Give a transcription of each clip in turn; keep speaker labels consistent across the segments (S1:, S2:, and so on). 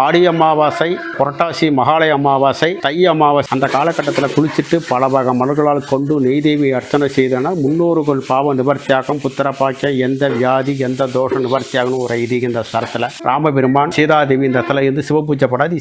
S1: ஆடி அமாவாசை புரட்டாசி மகாலய அமாவாசை தை அமாவாசை அந்த காலகட்டத்தில் குளிச்சுட்டு பல வகை மலர்களால் கொண்டு நெய்தேவி அர்ச்சனை செய்தனா முன்னோர்கள் பாவ நிவர்த்தியாகும் புத்திர பாக்கிய எந்த வியாதி எந்த தோஷம் நிவர்த்தியாகணும் ஒரு ஐதீக இந்த ஸ்தலத்தில் ராமபெருமான் சீதாதேவி இந்த இடத்துல இருந்து சிவ பூஜை படாது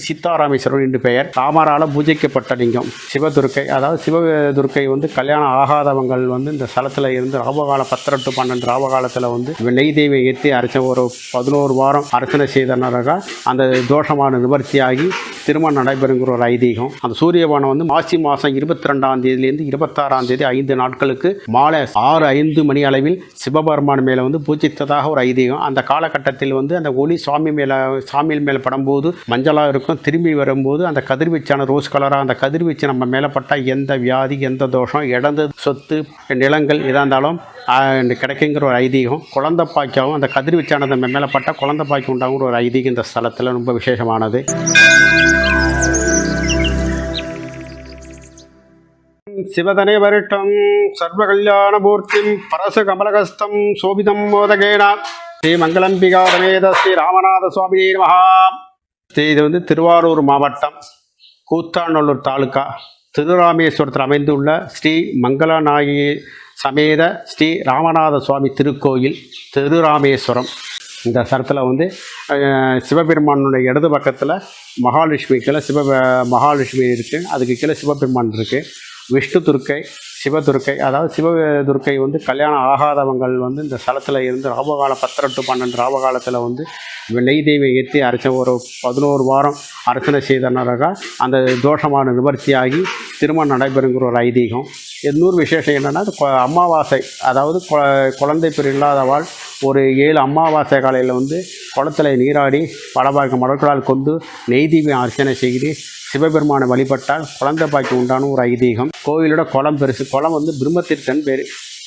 S1: என்று பெயர். ராமரால் பூஜைக்கப்பட்ட லிங்கம். சிவதுர்க்கை அதாவது சிவதுர்க்கை வந்து கல்யாணம் ஆகாதவங்கள் வந்து இந்த ஸ்தலத்தில் இருந்து ராவகால பத்திர டு பன்னெண்டு ராவகாலத்தில் வந்து நெய்தேவியை ஏற்றி அரைச்ச ஒரு பதினோரு வாரம் அர்ச்சனை செய்தனாக அந்த தோஷமான நிவர்த்தியாகி திருமணம் நடைபெறுங்கிற ஒரு ஐதீகம். அந்த சூரியபானம் வந்து மாசி மாதம் இருபத்தி ரெண்டாம் தேதியிலேருந்து இருபத்தாறாம் தேதி ஐந்து நாட்களுக்கு மாலை ஆறு ஐந்து மணி அளவில் சிவபெருமான் மேலே வந்து பூஜித்ததாக ஒரு ஐதீகம். அந்த காலகட்டத்தில் வந்து அந்த ஒளி சுவாமி மேலே சாமியில் மேலே படும்போது மஞ்சளாக இருக்கும். திரும்பி வரும்போது அந்த கதிர்வீச்சான ரோஸ் கலராக அந்த கதிர்வீச்சு நம்ம மேலே பட்டால் எந்த வியாதி எந்த தோஷம் இழந்து சொத்து நிலங்கள் எதாக இருந்தாலும் கிடைக்குங்கிற ஒரு ஐதீகம். குழந்தை பாய்க்காவும் அந்த கதிர்வீச்சானது நம்ம மேலே பட்டால் குழந்தை பாய்க்கு உண்டாகுங்கிற ஒரு ஐதீகம் இந்த ஸ்தலத்தில். ரொம்ப அபிஷேகமானது சிவதனை வருட்டம் சர்வகல்யாணமூர்த்திம் பரசு கமலகஸ்தம் சோபிதம் மோதகேன. ஸ்ரீ மங்களம்பிகா சமேத ஸ்ரீ ராமநாத சுவாமி மகா இது வந்து திருவாரூர் மாவட்டம் கூத்தாநல்லூர் தாலுக்கா திருராமேஸ்வரத்தில் அமைந்துள்ள ஸ்ரீ மங்களநாயகி சமேத ஸ்ரீ ராமநாத சுவாமி திருக்கோயில் திருராமேஸ்வரம். இந்த சரத்தில் வந்து சிவபெருமானுடைய இடது பக்கத்தில் மகாலட்சுமி கீழே சிவ மகாலட்சுமி இருக்குது அதுக்கு கீழே சிவபெருமான் இருக்குது விஷ்ணு துர்க்கை சிவதுர்க்கை அதாவது சிவதுர்க்கை வந்து கல்யாணம் ஆகாதவங்கள் வந்து இந்த ஸ்தலத்தில் இருந்து ராபகால பத்தரெட்டு பன்னெண்டு ராபகாலத்தில் வந்து நெய் தெய்வம் ஏற்றி அரைச்ச ஒரு பதினோரு வாரம் அர்ச்சனை செய்தனராக அந்த தோஷமான நிவர்த்தியாகி திருமணம் நடைபெறுங்கிற ஒரு ஐதீகம். இன்னொரு விசேஷம் என்னென்னா அம்மாவாசை அமாவாசை. அதாவது கொ- குழந்தை பேர் இல்லாதவாள் ஒரு ஏழு அமாவாசை காலையில் வந்து குளத்துல நீராடி படபாக்க மலர்களால் கொண்டு நெய்தீபி அர்ச்சனை செய்து சிவபெருமானை வழிபட்டால் குழந்தை பாக்கி உண்டான ஒரு ஐதீகம். கோவிலோட குளம் பெருசு. குளம் வந்து பிரம்மத்திற்கன் பேர்.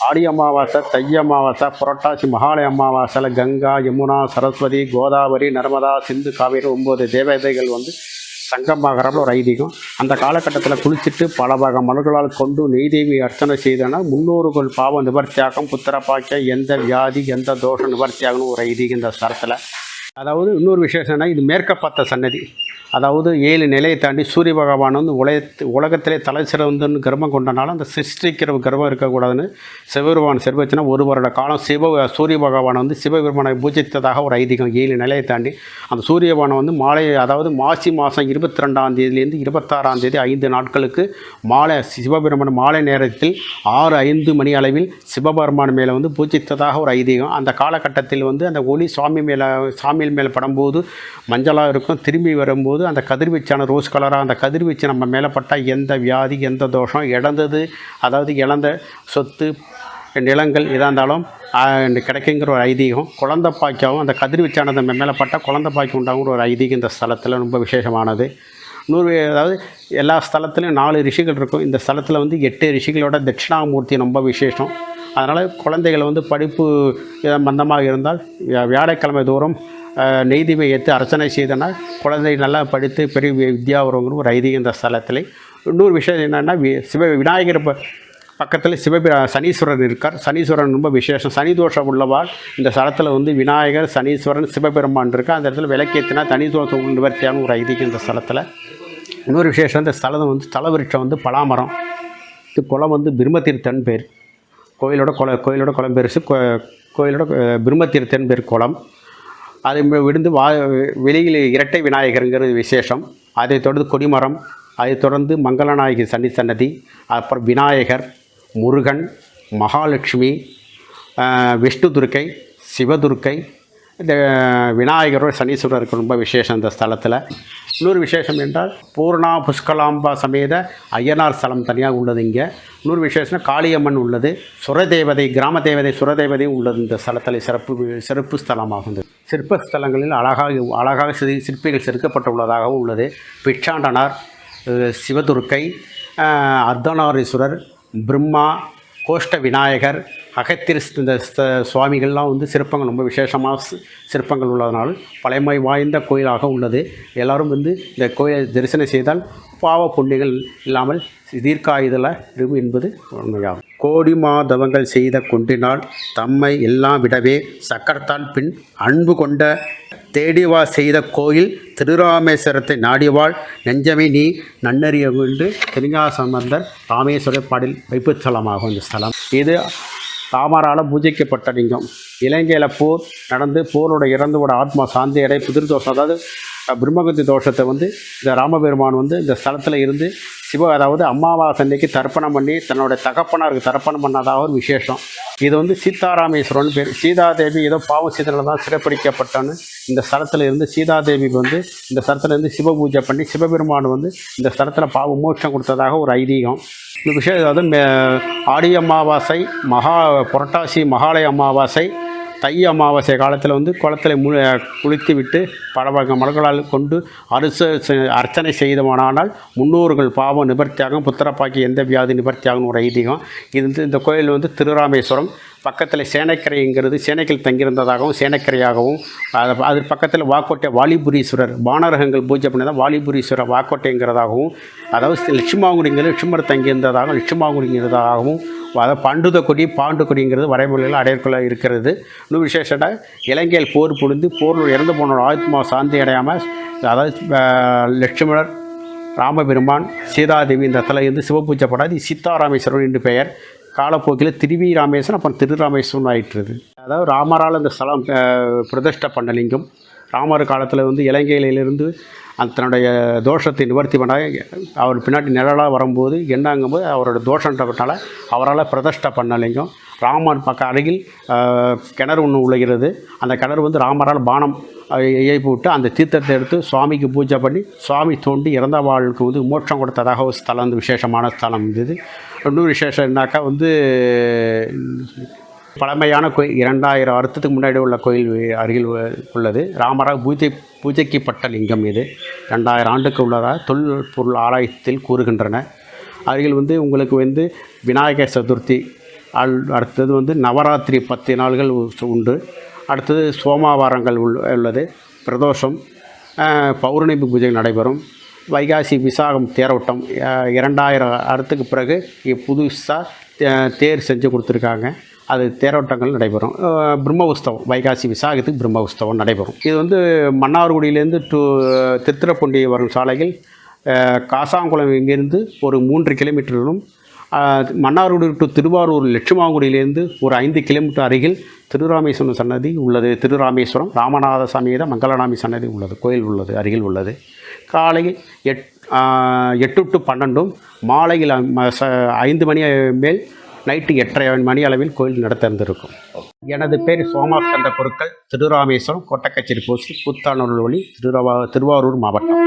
S1: ஆடி அமாவாசை தை அமாவாசை புரட்டாசி மகாலய அமாவாசையில் கங்கா யமுனா சரஸ்வதி கோதாவரி நர்மதா சிந்து காவேரி ஒம்பது தேவதைகள் வந்து சங்கமாகறப்ப ஒரு ஐதீகம். அந்த காலகட்டத்தில் குளிச்சுட்டு பல வகை மலர்களால் கொண்டு நெய்தேவி அர்ச்சனை செய்தனா முன்னோர்கள் பாவம் நிவர்த்தியாகும் புத்திரப்பாக்கிய எந்த வியாதி எந்த தோஷம் நிவர்த்தியாகணும் ஒரு ஐதீகம் இந்த ஸ்தலத்தில். அதாவது இன்னொரு விசேஷம்னா இது மேற்கப்பத்த சன்னதி. அதாவது ஏழு நிலையை தாண்டி சூரிய பகவான் வந்து உலக உலகத்திலே தலை சிறந்துன்னு கர்மம் கொண்டனால அந்த சிருஷ்டிக்கிற கர்மம் இருக்கக்கூடாதுன்னு சிவபெருமான் செல்வச்சுனா ஒரு வருட காலம் சிவ சூரிய பகவான் வந்து சிவபெருமானை பூஜித்ததாக ஒரு ஐதீகம் ஏழு நிலையை தாண்டி அந்த சூரியபானை வந்து மாலை அதாவது மாசி மாதம் இருபத்தி ரெண்டாம் தேதியிலேருந்து இருபத்தாறாம் தேதி ஐந்து நாட்களுக்கு மாலை சிவபெருமான் மாலை நேரத்தில் ஆறு ஐந்து மணி அளவில் சிவபெருமான் மேலே வந்து பூஜித்ததாக ஒரு ஐதீகம். அந்த காலகட்டத்தில் வந்து அந்த ஒளி சுவாமி மேலே சாமியில் மேலே படும்போது மஞ்சளாக இருக்கும் திரும்பி வரும்போது அந்த கதிர்வீச்சான ரோஸ் கலராக அந்த கதிர்வீச்சு நம்ம மேலே பட்டால் எந்த வியாதி எந்த தோஷம் இழந்தது? அதாவது இழந்த சொத்து நிலங்கள் எதாக இருந்தாலும் கிடைக்குங்கிற ஒரு ஐதீகம் குழந்த பாக்கியாவும் அந்த கதிர்வீச்சானது நம்ம மேலே பட்டால் குழந்த பாக்கி உண்டாங்கிற ஒரு ஐதீகம் இந்த ஸ்தலத்தில் ரொம்ப விசேஷமானது. நூறு அதாவது எல்லா ஸ்தலத்துலையும் நாலு ரிஷிகள் இருக்கும். இந்த ஸ்தலத்தில் வந்து எட்டு ரிஷிகளோட தட்சிணாமூர்த்தி ரொம்ப விசேஷம். அதனால் குழந்தைகள் வந்து படிப்பு மந்தமாக இருந்தால் வியாழக்கிழமை தோறும் அஹ், நெய்தீபம் ஏற்று அர்ச்சனை செய்தனா குழந்தை நல்லா படித்து பெரிய வித்யா வருங்கிற ஒரு ஐதீகம் இந்த ஸ்தலத்தில். இன்னொரு விஷயம் என்னென்னா சிவ விநாயகர் ப- பக்கத்தில் சிவபிரா சனீஸ்வரன் இருக்கார். சனீஸ்வரன் ரொம்ப விசேஷம். சனி தோஷம் உள்ளவாள் இந்த ஸ்தலத்தில் வந்து விநாயகர் சனீஸ்வரன் சிவபெருமான் இருக்கா அந்த இடத்துல விளக்கேற்றினா தனி தோஷம் நிவர்த்தியான ஒரு ஐதீகம் இந்த ஸ்தலத்தில். இன்னொரு விசேஷம் இந்த ஸ்தலம் வந்து ஸ்தல விருட்சம் வந்து பலாமரம். இது குளம் வந்து பிரம்மதீர்த்தன் பேர். கோயிலோட குள கோயிலோட குளம் பெருசு கோ கோயிலோட அஹ், பிரம்மதீர்த்தன் பேர் குளம். அது விழுந்து வா வெளியில் இரட்டை விநாயகருங்கிறது விசேஷம். அதை தொடர்ந்து கொடிமரம் அதைத் தொடர்ந்து மங்களநாயகி சன்னி சன்னதி அப்புறம் விநாயகர் முருகன் மகாலட்சுமி விஷ்ணு துர்க்கை சிவதுர்க்கை இந்த விநாயகரோட சனீஸ்வரருக்கு ரொம்ப விசேஷம் இந்த ஸ்தலத்தில். இன்னொரு விசேஷம் என்றால் பூர்ணா புஷ்கலாம்பா சமேத ஐயனார் ஸ்தலம் தனியாக உள்ளது இங்கே. இன்னொரு விசேஷம்னா காளியம்மன் உள்ளது சுரதேவதை கிராம தேவதை சுரதேவதை உள்ளது. இந்த ஸ்தலத்தில் சிறப்பு சிறப்பு ஸ்தலமாகும் சிற்ப ஸ்தலங்களில் அழகாக அழகாக சிறு சிற்பிகள் செதுக்கப்பட்டுள்ளதாகவும் உள்ளது. பிச்சாண்டனார் சிவதுர்க்கை அர்த்தநாரீஸ்வரர் பிரம்மா கோஷ்ட விநாயகர் அகத்திர இந்த சுவாமிகள்லாம் வந்து சிற்பங்கள் ரொம்ப விசேஷமாக சிற்பங்கள் உள்ளதனால் பழமை வாய்ந்த கோயிலாக உள்ளது. எல்லோரும் வந்து இந்த கோயிலை தரிசனம் செய்தால் பாவ புண்ணியங்கள் இல்லாமல் தீர்க்காயுதல இருக்கும் என்பது உண்மையாகும். கோடி மாதவங்கள் செய்த கொண்டினால் தம்மை எல்லாம் விடவே சக்கரத்தான் பின் அன்பு கொண்ட தேடிவா செய்த கோயில் திருராமேஸ்வரத்தை நாடிவாள் நெஞ்சமே நீ நன்னறிய கொண்டு திருஞாசம்பந்தர் ராமேஸ்வர பாடில் வைப்புத்தலமாகும் இந்த ஸ்தலம். இது தாமரால் பூஜிக்கப்பட்ட லிங்கம். இலங்கையில் போர் நடந்து போரோட இறந்தோட ஆத்மா சாந்தி அடை புதிர்தோஷம் அதாவது பிரம்மகத்தி தோஷத்தை வந்து இந்த ராமபெருமான் வந்து இந்த ஸ்தலத்தில் இருந்து சிவ அதாவது அம்மாவாசை அன்னைக்கு தர்ப்பணம் பண்ணி தன்னுடைய தகப்பனாருக்கு தர்ப்பணம் பண்ணதாக ஒரு விசேஷம். இது வந்து சீதாராமேஸ்வரன் பேர். சீதாதேவி ஏதோ பாவம் சீதனில் தான் சிறப்பிடிக்கப்பட்டான்னு இந்த ஸ்தலத்தில் இருந்து சீதாதேவி வந்து இந்த ஸ்தலத்தில் இருந்து சிவ பூஜை பண்ணி சிவபெருமான் வந்து இந்த ஸ்தலத்தில் பாவ மோட்சம் கொடுத்ததாக ஒரு ஐதீகம். இந்த விஷயம் அதாவது ஆடி அமாவாசை மகா புரட்டாசி மகாலய அமாவாசை தை அமாவாசை காலத்தில் வந்து குளத்தில் மு குளித்து விட்டு பல வகை மலர்களால் கொண்டு அரச அர்ச்சனை செய்தவனானால் முன்னோர்கள் பாவம் நிவர்த்தியாகும் புத்திரப்பாக்கி எந்த வியாதி நிவர்த்தியாகும் ஒரு ஐதீகம். இது வந்து இந்த கோயில் வந்து திருராமேஸ்வரம் பக்கத்தில் சேனைக்கரைங்கிறது சேனைக்கில் தங்கியிருந்ததாகவும் சேனைக்கரையாகவும் அது அது பக்கத்தில் வாக்கோட்டை வாலிபுரீஸ்வரர் வானரகங்கள் பூஜை பண்ணதான் வாலிபுரீஸ்வரர் வாக்கோட்டைங்கிறதாகவும் அதாவது லட்சுமாங்குடிங்கிறது லட்சுமர் தங்கியிருந்ததாகவும் லட்சுமாங்குடிங்கிறதாகவும் அதாவது பண்டுத கொடி பாண்டு கொடிங்கிறது வரைமொழியில் அடையற்குள்ள இருக்கிறது. இன்னும் விசேஷம்னா இலங்கையில் போர் புரிந்து போரில் இறந்து போன ஆத்மா சாந்தி அடையாமல் அதாவது லட்சுமணர் ராமபெருமான் சீதாதேவி இந்த தலை இருந்து சிவபூஜை படாது சீதாராமேஸ்வரன் என்று பெயர். காலப்போக்கில் திருவி ராமேஸ்வரன் அப்புறம் திருராமேஸ்வரன் ஆயிட்டுருது. அதாவது ராமரால் இந்த ஸ்தலம் அஹ், பிரதிஷ்டை பண்ண லிங்கம். ராமர் காலத்தில் வந்து இலங்கையிலிருந்து தன்னுடைய தோஷத்தை நிவர்த்தி பண்ண அவர் பின்னாடி நிழலாக வரும்போது என்னங்கும்போது அவரோட தோஷன்றதுனால அவரால் பிரதிஷ்டை பண்ண ராமர் பக்கம் அருகில் கிணறு ஒன்று உழைகிறது. அந்த கிணறு வந்து ராமரால் பானம் இயப்பி விட்டு அந்த தீர்த்தத்தை எடுத்து சுவாமிக்கு பூஜை பண்ணி சுவாமி தோண்டி இறந்தவாளுக்கு வந்து மோட்சம் கொடுத்ததாக ஒரு ஸ்தலம் வந்து விசேஷமான ஸ்தலம் இது. இன்னொரு விசேஷம் என்னாக்கா வந்து பழமையான கோயில் இரண்டாயிரம் வருஷத்துக்கு முன்னாடி உள்ள கோயில் அருகில் உள்ளது. ராமராக பூஜை பூஜைக்கப்பட்ட லிங்கம் இது. ரெண்டாயிரம் ஆண்டுக்கு உள்ளதாக தொல்பொருள் ஆராய்ச்சியில் கூறுகின்றன. அருகில் வந்து உங்களுக்கு வந்து விநாயகர் சதுர்த்தி அல் அடுத்தது வந்து நவராத்திரி பத்து நாள்கள் உண்டு. அடுத்தது சோமாவாரங்கள் உள் உள்ளது. பிரதோஷம் பௌர்ணமி பூஜை நடைபெறும். வைகாசி விசாகம் தேரோட்டம் இரண்டாயிரம் அறுத்துக்கு பிறகு புதுசாக தேர் செஞ்சு கொடுத்துருக்காங்க. அது தேரோட்டங்கள் நடைபெறும். பிரம்ம உற்சவம் வைகாசி விசாகத்துக்கு பிரம்ம உற்சவம் நடைபெறும். இது வந்து மன்னார்குடியிலேருந்து டு திருத்துறைப்பூண்டி வரும் சாலையில் காசாங்குளம் இங்கேருந்து ஒரு மூன்று கிலோமீட்டரிலும் மன்னார்குடி டு திருவாரூர் லட்சுமாங்குடியிலேருந்து ஒரு ஐந்து கிலோமீட்டர் அருகில் திருராமேஸ்வரம் சன்னதி உள்ளது. திருராமேஸ்வரம் ராமநாத சமேத மங்களநாமி சன்னதி உள்ளது. கோயில் உள்ளது அருகில் உள்ளது. காலையில் எட் எட்டு டு பன்னெண்டும் மாலையில் ச- ஐந்து மணி மேல் நைட்டு எட்டரை மணி அளவில் கோயில் நடத்திருந்திருக்கும் எனது பேர் சோமாஸ்கந்த பொருட்கள் திருராமேஸ்வரம் கொட்டக்கச்சேரி போஸ்ட் புத்தானூர் ஒளி திருவா திருவாரூர் மாவட்டம்.